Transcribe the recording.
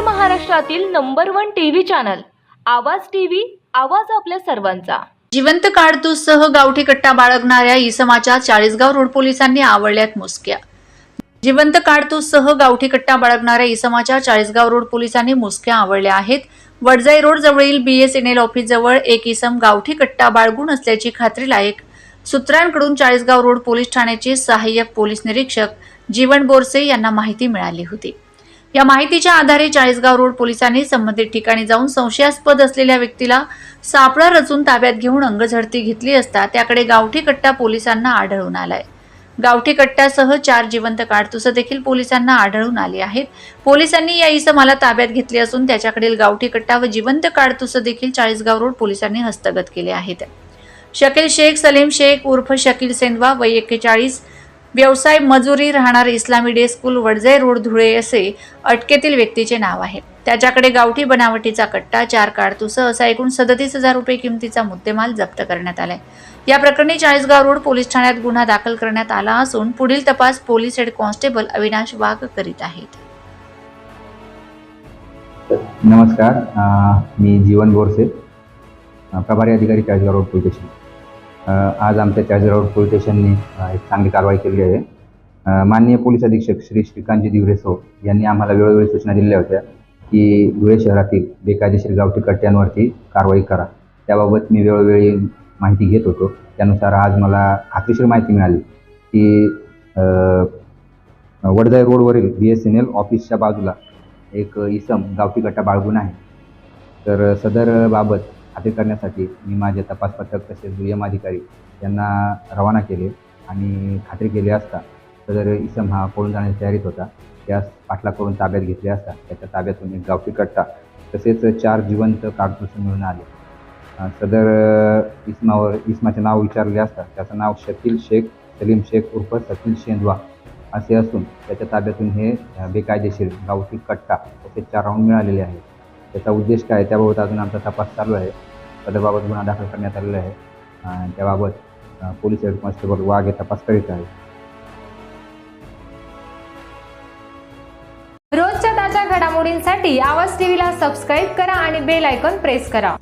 महाराष्ट्रातील number one TV channel. आवाज TV आवाज आपल्या सर्वांचा. जिवंत काडतूससह गावठी कट्टा बाळगणाऱ्या इसमाच्या चाळीसगाव रोड पोलिसांनी आवडल्यात मुसक्या. जिवंत काडतूससह गावठी कट्टा बाळगणाऱ्या इसमाच्या चाळीसगाव रोड पोलिसांनी मुसक्या आवडल्या आहेत. वडजाई रोड जवळील बीएसएनएल ऑफिस जवळ एक इसम गावठी कट्टा बाळगून असल्याची खात्री लायक. सूत्रांकडून चाळीसगाव रोड पोलीस ठाण्याचे सहाय्यक पोलीस निरीक्षक जीवन बोरसे यांना माहिती मिळाली होती. या माहितीच्या आधारे चाळीसगाव रोड पोलिसांनी संबंधित ठिकाणी जाऊन संशयास्पद असलेल्या व्यक्तीला सापळा रचून ताब्यात घेऊन अंगझडती घेतली असता त्याकडे गावठी कट्टा पोलिसांना आढळून आलाय. गावठी कट्ट्यासह चार जिवंत काडतुसं देखील पोलिसांना आढळून आली आहेत. पोलिसांनी या इसमाला ताब्यात घेतली असून त्याच्याकडील गावठी कट्टा व जिवंत काडतुसं देखील चाळीसगाव रोड पोलिसांनी हस्तगत केले आहेत. शकील शेख सलीम शेख उर्फ शकील सेंदवा वय एक्केचाळीस व्यवसाय मजुरी राहणार Islami day school Wadje road Dhule असे अटकेतील व्यक्तीचे नाव आहे. त्याच्याकडे गावठी बनावटीचा कट्टा चार काडतुसं असा एकूण सदतीस हजार रुपये किमतीचा मुद्देमाल जप्त करण्यात आलाय. या प्रकरणी चाळीसगाव रोड पोलीस ठाण्यात गुन्हा दाखल करण्यात आला असून पुढील तपास police head constable Avinash Wagh करीत आहेत. नमस्कार मी जीवन बोरसे प्रभारी अधिकारी चाळीसगाव रोड पोलीस स्टेशन. आज आमच्या चाळीसगाव रोड पोलीस स्टेशनने एक चांगली कारवाई केली आहे. माननीय पोलीस अधीक्षक श्री श्रीकांतजी दिवरेसो यांनी आम्हाला वेळोवेळी सूचना दिल्या होत्या की धुळे शहरातील बेकायदेशीर गावठी कट्ट्यांवरती कारवाई करा. त्याबाबत मी वेळोवेळी माहिती घेत होतो. त्यानुसार आज मला खात्रीशीर माहिती मिळाली की अ, रोडवरील बी एस एन एल ऑफिसच्या बाजूला एक इसम गावठी कट्टा बाळगून आहे. तर सदर बाबत खात्री करण्यासाठी मी माझे तपास पथक तसेच दुय्यम अधिकारी यांना रवाना केले आणि खात्री केली असता सदर इसम हा पळून जाण्याच्या तयारीत होता. त्यास पाठलाग करून ताब्यात घेतले असता त्याच्या ताब्यातून एक गावठी कट्टा तसेच चार जिवंत कागदपत्र मिळून आले. सदर इस्मावर इस्माचे नाव विचारले असता त्याचं नाव शकील शेख सलीम शेख उर्फ सकील शेंदवा असे असून त्याच्या ताब्यातून हे बेकायदेशीर गावठी कट्टा तसेच चार राऊंड मिळालेले आहेत. त्याचा उद्देश काय? त्याबाबत अजून आमचा तपास चालू आहे. सदरबाबत गुन्हा दाखल करण्यात आलेला आहे. अ, त्याबाबत पोलीस हेड कॉन्स्टेबल वाघ हे तपास करीत आहे रोजच्या ताज्या घडामोडींसाठी आवाज टीव्हीला सबस्क्राईब करा आणि बेल आयकॉन प्रेस करा.